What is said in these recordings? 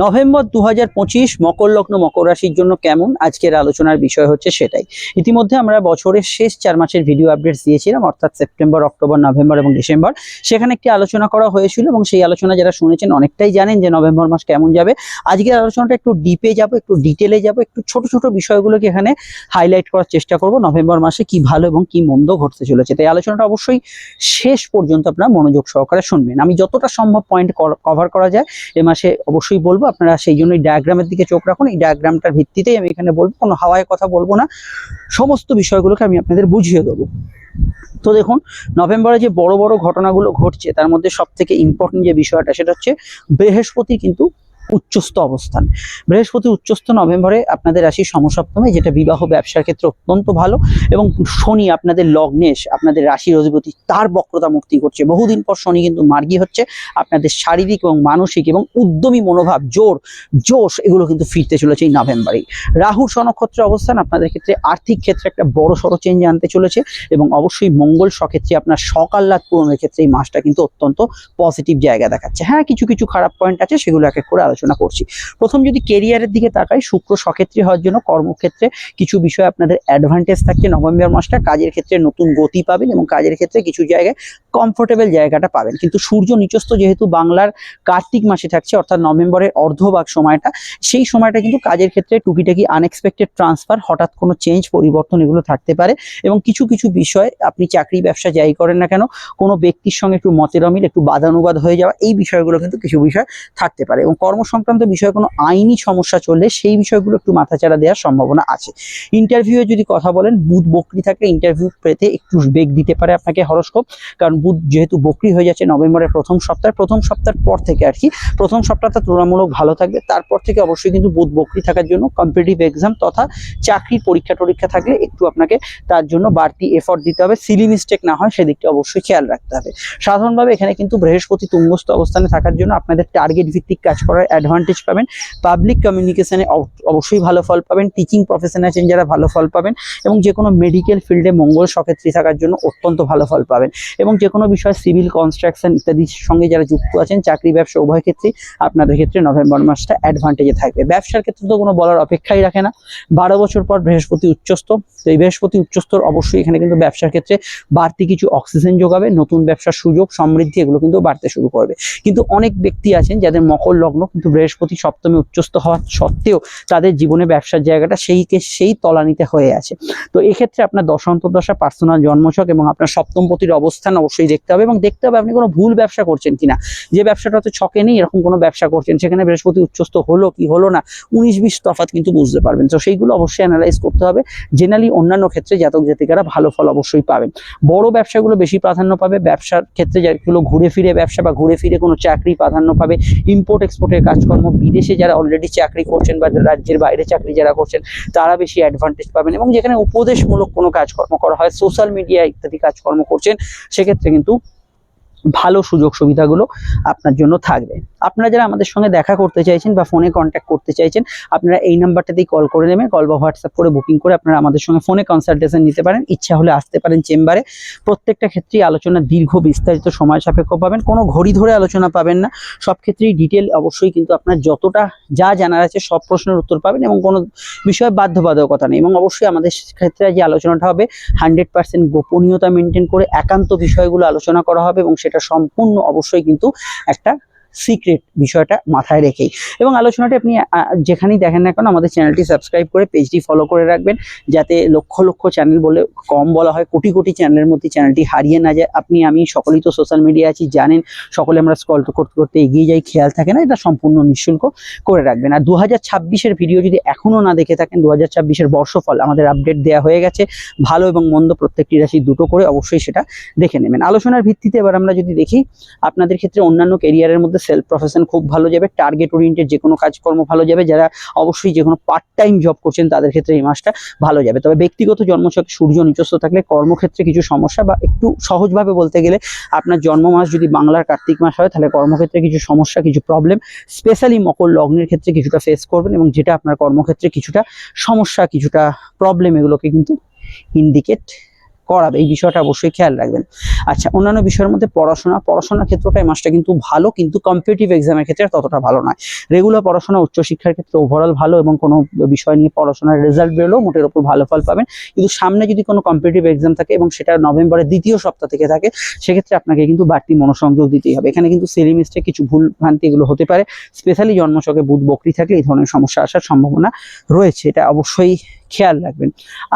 November দু হাজার পঁচিশ মকর লগ্ন মকর রাশির জন্য কেমন? আজকের আলোচনার বিষয় হচ্ছে সেটাই। ইতিমধ্যে আমরা বছরের শেষ চার মাসের ভিডিও আপডেটস দিয়েছিলাম, অর্থাৎ সেপ্টেম্বর, অক্টোবর, নভেম্বর এবং ডিসেম্বর। সেখানে একটি আলোচনা করা হয়েছিল এবং সেই আলোচনা যারা শুনেছেন অনেকটাই জানেন যে নভেম্বর মাস কেমন যাবে। আজকের আলোচনাটা একটু ডিপে যাব, একটু ডিটেলে যাব, একটু ছোট ছোট বিষয়গুলোকে এখানে হাইলাইট করার চেষ্টা করব, নভেম্বর মাসে কি ভালো এবং কি মন্দ ঘটতে চলেছে। তাই আলোচনাটা অবশ্যই শেষ পর্যন্ত আপনারা মনোযোগ সহকারে শুনবেন। আমি যতটা সম্ভব পয়েন্ট কভার করা যায়, এ মাসে অবশ্যই বলব। আপনারা সেই জন্যই ডায়াগ্রামের দিকে চোখ রাখুন। এই ডায়াগ্রামটার ভিত্তিতেই আমি এখানে বলব, কোনো হাওয়ায় কথা বলব না। সমস্ত বিষয়গুলোকে আমি আপনাদের বুঝিয়ে দেবো। তো দেখুন, নভেম্বরে যে বড় বড় ঘটনাগুলো ঘটছে, তার মধ্যে সব থেকে ইম্পর্টেন্ট যে বিষয়টা, সেটা হচ্ছে বৃহস্পতি কিন্তু উচ্চস্থ অবস্থান। বৃহস্পতি উচ্চস্থ নভেম্বরে আপনাদের রাশি সমসপ্তমে, যেটা বিবাহ ব্যবসার ক্ষেত্রে অত্যন্ত ভালো এবং শনি আপনাদের লগ্নেশ আপনাদের রাশির অধিপতি তার বক্রতা মুক্তি করছে। বহুদিন পর শনি কিন্তু মার্গী হচ্ছে, আপনাদের শারীরিক এবং মানসিক এবং উদ্যমী মনোভাব, জোর, জোশ এগুলো কিন্তু ফিরতে চলেছে এই নভেম্বরেই। রাহুর সনক্ষত্রে অবস্থান আপনাদের ক্ষেত্রে আর্থিক ক্ষেত্রে একটা বড় সড়ো চেঞ্জ আনতে চলেছে এবং অবশ্যই মঙ্গল সক্ষেত্রে আপনার সকাল্লাদ পূরণের ক্ষেত্রে এই মাসটা কিন্তু অত্যন্ত পজিটিভ জায়গা দেখাচ্ছে। হ্যাঁ কিছু কিছু খারাপ পয়েন্ট আছে সেগুলো এক এক করে আলোচনা করছি। প্রথম যদি কেরিয়ারের দিকে তাকাই, শুক্র সক্ষেত্রী হওয়ার জন্য কর্মক্ষেত্রে কিছু বিষয় আপনাদের অ্যাডভান্টেজ থাকছে। নভেম্বর মাসটা কাজের ক্ষেত্রে নতুন গতি পাবেন এবং কাজের ক্ষেত্রে কিছু জায়গায় কমফোর্টেবল জায়গাটা পাবেন। কিন্তু সূর্য নিচস্থ যেহেতু বাংলার কার্তিক মাসে থাকছে, অর্থাৎ নভেম্বরের অর্ধভাগ সময়টা, সেই সময়টা কিন্তু কাজের ক্ষেত্রে টুকিটাকি আনএক্সপেক্টেড ট্রান্সফার হঠাৎ কোনো চেঞ্জ পরিবর্তন এগুলো থাকতে পারে এবং কিছু কিছু বিষয় আপনি চাকরি, ব্যবসা যাই করেন না কেন, কোনো ব্যক্তির সঙ্গে একটু মতের অমিল, একটু বাদানুবাদ হয়ে যাওয়া, এই বিষয়গুলো কিন্তু কিছু বিষয় থাকতে পারে এবং কর্ম সংক্রান্ত বিষয়ে কোনো আইনি সমস্যা চললে সেই বিষয়গুলো একটু মাথাচাড়া দেওয়ার সম্ভাবনা আছে। ইন্টারভিউয়ে যদি কথা বলেন, বুধ বকরি থাকলে ইন্টারভিউ পেতে একটু বেগ দিতে পারে আপনাকে হরস্কোপ কারণ বুধ যেহেতু বকরি হয়ে যাচ্ছে নভেম্বরের প্রথম সপ্তাহ, প্রথম সপ্তাহের পর থেকে আর কি প্রথম সপ্তাহটা তুলনামূলক ভালো থাকবে, তারপর থেকে অবশ্যই কিন্তু বুধ বকরি থাকার জন্য কম্পিটিটিভ এক্সাম তথা চাকরির পরীক্ষা টরীক্ষা থাকলে একটু আপনাকে তার জন্য বাড়তি এফর্ট দিতে হবে। সিলি মিস্টেক না হয়, সেদিকটা অবশ্যই খেয়াল রাখতে হবে। সাধারণভাবে এখানে কিন্তু বৃহস্পতি তুঙ্গস্থ অবস্থানে থাকার জন্য আপনাদের টার্গেট ভিত্তিক কাজ করার অ্যাডভান্টেজ পাবেন। পাবলিক কমিউনিকেশনে অবশ্যই ভালো ফল পাবেন। টিচিং প্রফেশনে আছেন যারা ভালো ফল পাবেন এবং যে কোনো মেডিকেল ফিল্ডে মঙ্গল সক্ষেত্রী থাকার জন্য অত্যন্ত ভালো ফল পাবেন। এবং যে কোনো বিষয় সিভিল কনস্ট্রাকশন ইত্যাদির সঙ্গে যারা যুক্ত আছেন, চাকরি, ব্যবসা, উভয় ক্ষেত্রেই আপনাদের ক্ষেত্রে নভেম্বর মাসটা অ্যাডভান্টেজে থাকবে। ব্যবসার ক্ষেত্রে তো কোনো বলার অপেক্ষাই রাখে না। বারো বছর পর বৃহস্পতি উচ্চস্থ। তো এই বৃহস্পতি উচ্চস্তর অবশ্যই এখানে কিন্তু ব্যবসার ক্ষেত্রে বাড়তি কিছু অক্সিজেন যোগাবে, নতুন ব্যবসার সুযোগ, সমৃদ্ধি এগুলো কিন্তু বাড়তে শুরু করবে। কিন্তু অনেক ব্যক্তি আছেন যাদের মকর লগ্ন কিন্তু বৃহস্পতি সপ্তমে উচ্চস্থ হওয়া সত্ত্বেও তাদের জীবনে ব্যবসার জায়গাটা সেইকে সেই তলানিতে হয়ে আছে। তো এক্ষেত্রে আপনার দশান্তদশা পার্সোনাল জন্মছক এবং আপনার সপ্তমপতির অবস্থান অবশ্যই দেখতে হবে এবং দেখতে হবে আপনি কোনো ভুল ব্যবসা করছেন কিনা। যে ব্যবসাটা তো ছকে নেই, এরকম কোনো ব্যবসা করছেন, সেখানে বৃহস্পতি উচ্চস্থ হলো কি হলো না, উনিশ বিশ তফাৎ কিন্তু বুঝতে পারবেন। তো সেইগুলো অবশ্যই অ্যানালাইজ করতে হবে। জেনারেলি অন্যান্য ক্ষেত্রে জাতক জাতিকারা ভালো ফল অবশ্যই পাবেন। বড় ব্যবসাগুলো বেশি প্রাধান্য পাবে। ব্যবসার ক্ষেত্রে যেগুলো ঘুরে ফিরে ব্যবসা বা ঘুরে ফিরে কোনো চাকরি প্রাধান্য পাবে। ইম্পোর্ট এক্সপোর্টের কাজকর্ম, বিদেশে যারা অলরেডি চাকরি করছেন বা রাজ্যের বাইরে চাকরি যারা করছেন, তারা বেশি অ্যাডভান্টেজ পাবেন এবং যেখানে উপদেশমূলক কোনো কাজকর্ম করা হয় সোশ্যাল মিডিয়া ইত্যাদি কাজকর্ম করছেন, সেক্ষেত্রে কিন্তু ভালো সুযোগ সুবিধাগুলো আপনার জন্য থাকবে। আপনারা যারা আমাদের সঙ্গে দেখা করতে চাইছেন বা ফোনে কন্ট্যাক্ট করতে চাইছেন, আপনারা এই নাম্বারটাতেই কল করে নেবেন কল বা হোয়াটসঅ্যাপ করে বুকিং করে আপনারা আমাদের সঙ্গে ফোনে কনসালটেশন নিতে পারেন। ইচ্ছা হলে আসতে পারেন চেম্বারে। প্রত্যেকটা ক্ষেত্রেই আলোচনা দীর্ঘ বিস্তারিত সময় সাপেক্ষ পাবেন, কোনো ঘড়ি ধরে আলোচনা পাবেন না। সব ক্ষেত্রেই ডিটেল অবশ্যই কিন্তু আপনার যতটা যা জানার আছে সব প্রশ্নের উত্তর পাবেন এবং কোনো বিষয়ে বাধ্যবাধকতা নেই। এবং অবশ্যই আমাদের ক্ষেত্রে যে আলোচনাটা হবে হান্ড্রেড পার্সেন্ট গোপনীয়তা মেনটেন করে একান্ত বিষয়গুলো আলোচনা করা হবে এবং সেটা সম্পূর্ণ অবশ্যই কিন্তু একটা সিক্রেট বিষয়টা মাথায় রেখেই। এবং আলোচনাটি আপনি যেখানেই দেখেন না কেন, আমাদের চ্যানেলটি সাবস্ক্রাইব করে পেজটি ফলো করে রাখবেন, যাতে লক্ষ লক্ষ চ্যানেল বলে কম বলা হয়, কোটি কোটি চ্যানেলের মধ্যে চ্যানেলটি হারিয়ে না যায়। আপনি, আমি সকলেই তো সোশ্যাল মিডিয়া আছি, জানেন, সকলে আমরা স্কল করতে করতে এগিয়ে যাই, খেয়াল থাকে না, এটা সম্পূর্ণ নিঃশুল্ক করে রাখবেন। আর দু হাজার ভিডিও যদি এখনও না দেখে থাকেন দু হাজার বর্ষফল আমাদের আপডেট দেওয়া হয়ে গেছে, ভালো এবং মন্দ প্রত্যেকটি রাশি দুটো করে অবশ্যই সেটা দেখে নেবেন। আলোচনার ভিত্তিতে এবার আমরা যদি দেখি, আপনাদের ক্ষেত্রে অন্যান্য কেরিয়ারের মধ্যে সেলফ প্রফেশন খুব ভালো যাবে টার্গেট ওরিয়েন্টেড যে কোনো কাজকর্ম ভালো যাবে, যারা অবশ্যই যে কোনো পার্ট টাইম জব করছেন তাদের ক্ষেত্রে এই মাসটা ভালো যাবে। তবে ব্যক্তিগত জন্মছক সূর্য নিচস্থ থাকলে কর্মক্ষেত্রে কিছু সমস্যা বা একটু সহজভাবে বলতে গেলে আপনার জন্ম মাস যদি বাংলার কার্তিক মাস হয়, তাহলে কর্মক্ষেত্রে কিছু সমস্যা, কিছু প্রবলেম স্পেশালি মকর লগ্নের ক্ষেত্রে কিছুটা ফেস করবেন এবং যেটা আপনার কর্মক্ষেত্রে কিছুটা সমস্যা, কিছুটা প্রবলেম এগুলোকে কিন্তু ইন্ডিকেট করাবে, এই বিষয়টা অবশ্যই খেয়াল রাখবেন। আচ্ছা অন্যান্য বিষয়ের মধ্যে পড়াশোনা, পড়াশোনার ক্ষেত্রটা এই মাসটা কিন্তু ভালো, কিন্তু কম্পিটিটিভ এক্সামের ক্ষেত্রে ততটা ভালো নয়। রেগুলার পড়াশোনা উচ্চশিক্ষার ক্ষেত্রে ওভারঅল ভালো এবং কোনো বিষয় নিয়ে পড়াশোনার রেজাল্ট বেরোলেও মোটের ওপর ভালো ফল পাবেন। কিন্তু সামনে যদি কোনো কম্পিটিটিভ এক্সাম থাকে এবং সেটা নভেম্বরের দ্বিতীয় সপ্তাহ থেকে থাকে, সেক্ষেত্রে আপনাকে কিন্তু বাড়তি মনোসংযোগ দিতেই হবে। এখানে কিন্তু সেলিমিস্টে কিছু ভুল ভ্রান্তি এগুলো হতে পারে। স্পেশালি জন্মছকে বুধ, বকরি থাকলে এই ধরনের সমস্যা আসার সম্ভাবনা রয়েছে। এটা অবশ্যই খেয়াল রাখবেন।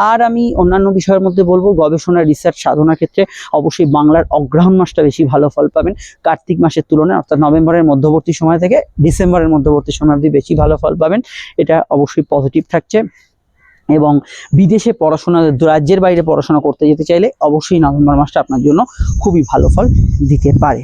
আর আমি অন্যান্য বিষয়ের মধ্যে বলব, গবেষণা রিসার্চ সাধনার ক্ষেত্রে অবশ্যই বাংলার অগ্রহণ মাসটা বেশি ভালো ফল পাবেন। কার্তিক মাসের তুলনায়, অর্থাৎ নভেম্বরের মধ্যবর্তী সময় থেকে ডিসেম্বরের মধ্যবর্তী সময় অবধি বেশি ভালো ফল পাবেন। এটা অবশ্যই পজিটিভ থাকছে। এবং বিদেশে পড়াশোনা, রাজ্যের বাইরে পড়াশোনা করতে যেতে চাইলে অবশ্যই নভেম্বর মাসটা আপনার জন্য খুবই ভালো ফল দিতে পারে।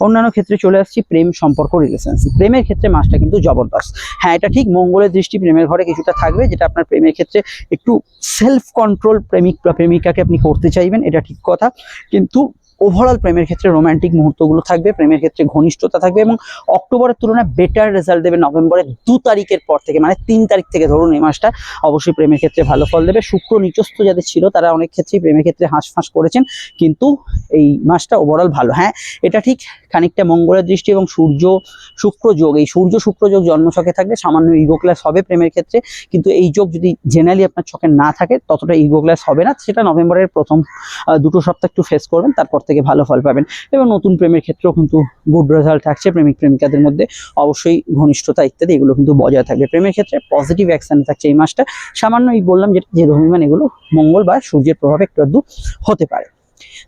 অন্যান্য ক্ষেত্রে চলে আসছি প্রেম সম্পর্ক রিলেশনশিপ প্রেমের ক্ষেত্রে মাসটা কিন্তু জবরদস্ত। হ্যাঁ এটা ঠিক মঙ্গলের দৃষ্টি, প্রেমের ঘরে কিছুটা থাকবে, যেটা আপনার প্রেমের ক্ষেত্রে একটু সেলফ কন্ট্রোল প্রেমিক বা প্রেমিকাকে আপনি করতে চাইবেন, এটা ঠিক কথা। কিন্তু ওভারঅল প্রেমের ক্ষেত্রে রোমান্টিক মুহূর্তগুলো থাকবে, প্রেমের ক্ষেত্রে ঘনিষ্ঠতা থাকবে এবং অক্টোবরের তুলনায় বেটার রেজাল্ট দেবে নভেম্বরের দু তারিখের পর থেকে মানে তিন তারিখ থেকে ধরুন এই মাসটা, অবশ্যই প্রেমের ক্ষেত্রে ভালো ফল দেবে। শুক্র নিচস্থ যাদের ছিল তারা অনেক ক্ষেত্রেই প্রেমের ক্ষেত্রে হাঁসফাঁস করেছেন, কিন্তু এই মাসটা ওভারঅল ভালো। হ্যাঁ এটা ঠিক খানিকটা মঙ্গলের দৃষ্টি এবং সূর্য শুক্র যোগ, এই সূর্য শুক্র যোগ জন্মছকে থাকলে সামান্য ইগো ক্লাস হবে প্রেমের ক্ষেত্রে, কিন্তু এই যোগ যদি জেনারেলি আপনার ছকে না থাকে, ততটা ইগো ক্লাস হবে না। সেটা নভেম্বরের প্রথম দুটো সপ্তাহ একটু ফেস করবেন, তারপর থেকে ভালো ফল পাবেন। এবং নতুন প্রেমের ক্ষেত্রেও কিন্তু গুড রেজাল্ট থাকছে প্রেমিক, প্রেমিকাদের মধ্যে। অবশ্যই ঘনিষ্ঠতা ইত্যাদি এগুলো কিন্তু বজায় থাকবে। প্রেমের ক্ষেত্রে পজিটিভ অ্যাকশন থাকছে এই মাসটা। সামান্য এই বললাম যে যে ধর্মীমান এগুলো মঙ্গল বা সূর্যের প্রভাবে একটু হতে পারে।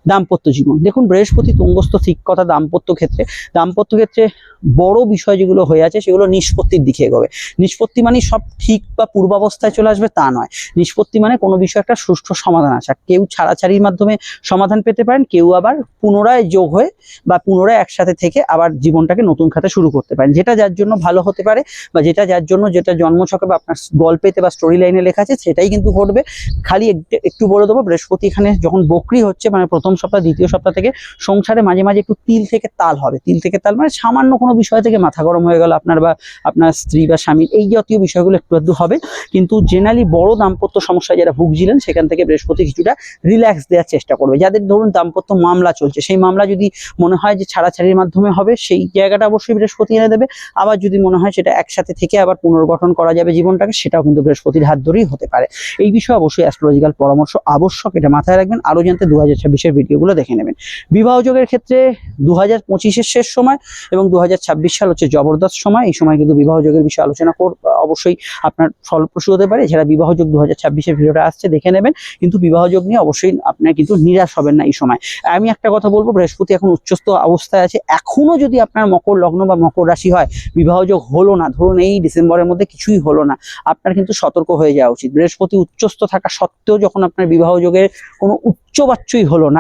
দাম্পত্য জীবন। দেখুন, বৃহস্পতি তুঙ্গস্থ ঠিক কথা দাম্পত্য ক্ষেত্রে। দাম্পত্য ক্ষেত্রে বড় বিষয় যেগুলো হয়ে আছে সেগুলো নিষ্পত্তির দিকে এগোবে। নিষ্পত্তি মানে সব ঠিক বা পূর্বাবস্থায় চলে আসবে তা নয়। নিষ্পত্তি মানে কোনো বিষয় একটা সুষ্ঠু সমাধান আসা কেউ ছাড়াছাড়ির মাধ্যমে সমাধান পেতে পারেন, কেউ আবার পুনরায় যোগ হয়ে বা পুনরায় একসাথে থেকে আবার জীবনটাকে নতুন খাতে শুরু করতে পারেন। যেটা যার জন্য ভালো হতে পারে বা যেটা যার জন্য যেটা জন্মছকে বা আপনার গল্পেতে বা স্টোরি লাইনে লেখা আছে সেটাই কিন্তু ঘটবে। খালি একটু- একটু বলে দেবো, বৃহস্পতি এখানে যখন বকরি হচ্ছে মানে প্রথম সপ্তাহ, দ্বিতীয় সপ্তাহ থেকে সংসারে মাঝে মাঝে একটু তিল থেকে তাল হবে। তিল থেকে তাল মানে সামান্য কোনো বিষয় থেকে মাথা গরম হয়ে গেল আপনার বা আপনার স্ত্রী বা স্বামীর এই জাতীয় বিষয়গুলো একটু আধটু হবে। কিন্তু জেনারেলি বড় দাম্পত্য সমস্যায় যারা ভুগছিলেন, সেখান থেকে বৃহস্পতি কিছুটা রিল্যাক্স দেওয়ার চেষ্টা করবে। যাদের ধরুন দাম্পত্য মামলা চলছে, সেই মামলা যদি মনে হয় যে ছাড়াছাড়ির মাধ্যমে হবে, সেই জায়গাটা অবশ্যই বৃহস্পতি এনে দেবে। আবার যদি মনে হয় সেটা একসাথে থেকে আবার পুনর্গঠন করা যাবে জীবনটাকে, সেটাও কিন্তু বৃহস্পতির হাত ধরেই হতে পারে। এই বিষয়ে অবশ্যই অ্যাস্ট্রোলজিক্যাল পরামর্শ আবশ্যক, এটা মাথায় রাখবেন। আরও জানতে দু হাজার ছাব্বিশের ভিডিওগুলো দেখে নেবেন। বিবাহযোগের ক্ষেত্রে দু হাজার শেষ সময় এবং দু হাজার ছাব্বিশ সাল হচ্ছে জবরদস্ত সময়। এই সময় কিন্তু বিবাহযোগের বিষয়ে আলোচনা কর অবশ্যই আপনার ফলপ্রসূ হতে পারে। যারা বিবাহযোগ দু হাজার ছাব্বিশের ভিডিওটা আসছে দেখে নেবেন। কিন্তু বিবাহযোগ নিয়ে অবশ্যই আপনার কিন্তু নিরাশ হবেন না এই সময়। আমি একটা কথা বলব, বৃহস্পতি এখন উচ্চস্থ অবস্থায় আছে। এখনও যদি আপনার মকর লগ্ন বা মকর রাশি হয় বিবাহযোগ হলো না। ধরুন এই ডিসেম্বরের মধ্যে কিছুই হলো না। আপনার কিন্তু সতর্ক হয়ে যাওয়া উচিত। বৃহস্পতি উচ্চস্থ থাকা সত্ত্বেও যখন আপনার বিবাহযোগের কোনো উচ্চবাচ্যই হলো না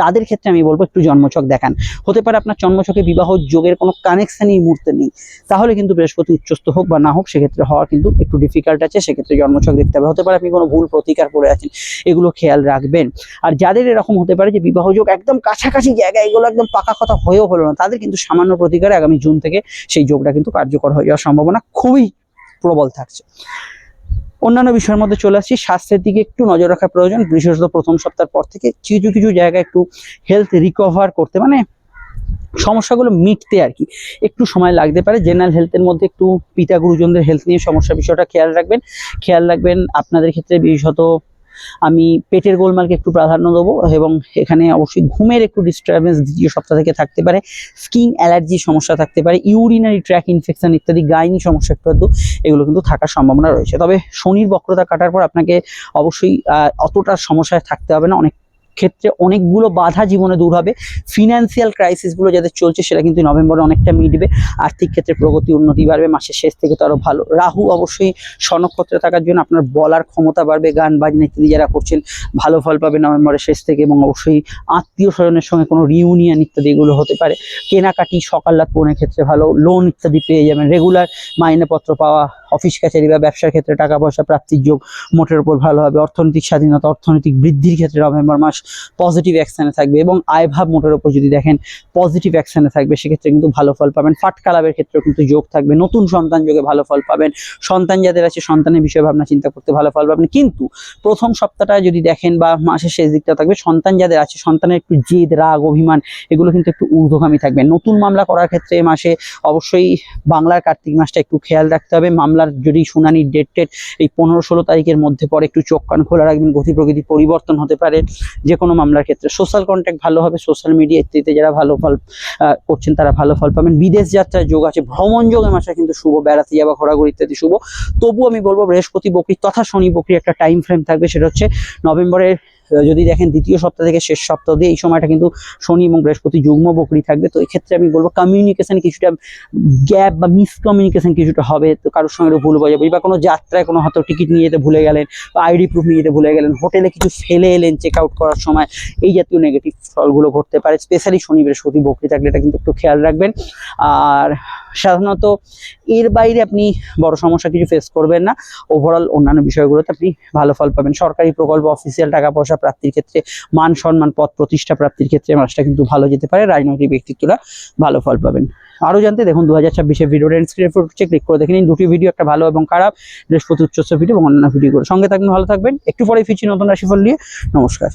তাদের ক্ষেত্রে আমি বলব একটু জন্মছক দেখান। হতে পারে আপনার জন্মছকে বিবাহ যোগের কোনো কানেকশন এই মুহূর্তে নেই। তাহলে কিন্তু বৃহস্পতি উচ্চস্থ হোক বা না হোক, সেক্ষেত্রে হওয়া কিন্তু একটু ডিফিকাল্ট আছে, সেক্ষেত্রে জন্মছক দেখতে হবে। হতে পারে আপনি কোনো ভুল প্রতিকার করে আছেন, এগুলো খেয়াল রাখবেন। আর যাদের এরকম হতে পারে যে বিবাহ যোগ একদম কাছাকাছি জায়গায় এগুলো একদম পাকা কথা হয়েও হলো না, তাদের কিন্তু সামান্য প্রতিকারে আগামী জুন থেকে সেই যোগটা কিন্তু কার্যকর হয়ে যাওয়ার সম্ভাবনা খুবই প্রবল থাকছে। অন্যান্য বিষয়ের মধ্যে চলে আসছি। স্বাস্থ্যের দিকে একটু নজর রাখা প্রয়োজন, বিশেষত প্রথম সপ্তাহ পর থেকে কিছু কিছু জায়গায় একটু হেলথ রিকভার করতে মানে সমস্যাগুলো মিটতে আর কি। একটু সময় লাগতে পারে জেনারেল হেলথের মধ্যে একটু পিতা গুরুজনদের হেলথ নিয়ে সমস্যা বিষয়টা খেয়াল রাখবেন। খেয়াল রাখবেন, আপনাদের ক্ষেত্রে বিশেষত আমি পেটের গোলমালকে একটু প্রাধান্য দেবো এবং এখানে অবশ্যই ঘুমের একটু ডিস্টারবেন্স দ্বিতীয় সপ্তাহ থেকে থাকতে পারে স্কিন অ্যালার্জি সমস্যা থাকতে পারে ইউরিনারি ট্র্যাক ইনফেকশন ইত্যাদি গাইনি সমস্যা একটু এগুলো কিন্তু থাকার সম্ভাবনা রয়েছে। তবে শনির বক্রতা কাটার পর আপনাকে অবশ্যই অতটা সমস্যায় থাকতে হবে না অনেক ক্ষেত্রে অনেকগুলো বাধা জীবনে দূর হবে। ফিনান্সিয়াল ক্রাইসিসগুলো যাদের চলছে, সেটা কিন্তু নভেম্বরে অনেকটা মিটবে আর্থিক ক্ষেত্রে প্রগতি উন্নতি বাড়বে, মাসের শেষ থেকে তো আরও ভালো। রাহু অবশ্যই স্বনক্ষত্রে থাকার জন্য আপনার বলার ক্ষমতা বাড়বে। গান, বাজনা ইত্যাদি যারা করছেন, ভালো ফল পাবে নভেম্বরের শেষ থেকে এবং অবশ্যই আত্মীয় স্বজনের সঙ্গে কোনো রিউনিয়ন ইত্যাদি এগুলো হতে পারে। কেনাকাটি, সকাল রাত পৌনের ক্ষেত্রে ভালো। লোন ইত্যাদি পেয়ে যাবেন। রেগুলার মাইনেপত্র পাওয়া অফিস কাছারি বা ব্যবসার ক্ষেত্রে টাকা পয়সা প্রাপ্তির যোগ মোটের উপর ভালো হবে। অর্থনৈতিক স্বাধীনতা, অর্থনৈতিক বৃদ্ধির ক্ষেত্রে নভেম্বর মাস পজিটিভ অ্যাকশানে থাকবে এবং আয় ভাব মোটের ওপর যদি দেখেন পজিটিভ অ্যাকশানে থাকবে, সেক্ষেত্রে কিন্তু ভালো ফল পাবেন। ফাটকা লাভের ক্ষেত্রেও কিন্তু যোগ থাকবে। নতুন সন্তান যোগে ভালো ফল পাবেন। সন্তান যাদের আছে, সন্তানের বিষয়ে ভাবনা চিন্তা করতে ভালো ফল পাবেন। কিন্তু প্রথম সপ্তাহটা যদি দেখেন বা মাসের শেষ দিকটা থাকবে, সন্তান যাদের আছে, সন্তানের একটু জেদ, রাগ, অভিমান, এগুলো কিন্তু একটু ঊর্ধ্বগামী থাকবে। নতুন মামলা করার ক্ষেত্রে মাসে অবশ্যই বাংলার কার্তিক মাসটা একটু খেয়াল রাখতে হবে। মামলার যদি শুনানির ডেট টেট এই পনেরো ষোলো তারিখের মধ্যে পরে একটু চোখ কান খোলা রাখবেন। গতি প্রকৃতি পরিবর্তন হতে পারে। যে কোনো মামলার ক্ষেত্রে সোশ্যাল কন্ট্যাক্ট ভালো হবে সোশ্যাল মিডিয়া ইত্যাদিতে যারা ভালো ফল করছেন তারা ভালো ফল পাবেন। বিদেশ যাত্রার যোগ আছে, ভ্রমণ যোগ এ মাসে কিন্তু শুভ, বেড়াতে যাওয়া, ঘোরাঘুরি ইত্যাদি শুভ। তবু আমি বলব, বৃহস্পতি, বকরি তথা শনি বকরি একটা টাইম ফ্রেম থাকবে, সেটা হচ্ছে নভেম্বরের যদি দেখেন দ্বিতীয় সপ্তাহ থেকে শেষ সপ্তাহ দিয়ে এই সময়টা কিন্তু শনি এবং বৃহস্পতি যুগ্ম বকরি থাকবে, তো এক্ষেত্রে আমি বলব কমিউনিকেশন কিছুটা গ্যাপ বা মিসকমিউনিকেশন কিছুটা হবে, তো কারোর সঙ্গে ভুল বোঝাবুঝি বা কোনো যাত্রায় কোনো হয়তো টিকিট নিয়ে যেতে ভুলে গেলেন বা আইডি প্রুফ নিয়ে যেতে ভুলে গেলেন হোটেলে কিছু ফেলে এলেন চেক আউট করার সময়, এই জাতীয় নেগেটিভ ফলগুলো ঘটতে পারে স্পেশালি শনি বৃহস্পতি বকরি থাকলে এটা কিন্তু একটু খেয়াল রাখবেন। আর সাধারণত এর বাইরে আপনি বড় সমস্যা কিছু ফেস করবেন না। ওভারঅল অন্যান্য বিষয়গুলোতে আপনি ভালো ফল পাবেন। সরকারি প্রকল্প অফিসিয়াল টাকা পয়সা প্রাপ্তির ক্ষেত্রে, মান সম্মান পদ প্রতিষ্ঠা প্রাপ্তির ক্ষেত্রে মাসটা কিন্তু ভালো যেতে পারে। রাজনৈতিক ব্যক্তিত্বরা ভালো ফল পাবেন। আরও জানতে দেখুন দু হাজার ছাব্বিশে ভিডিওটা স্ক্রিন হচ্ছে ক্লিক করে দেখে নিন। দুটি ভিডিও একটা ভালো এবং খারাপ, বৃহস্পতি উচ্চস্ত ভিডিও এবং অন্যান্য ভিডিও সঙ্গে থাকবেন ভালো থাকবেন। একটু পরে ফিরছি নতুন রাশিফল নিয়ে। নমস্কার।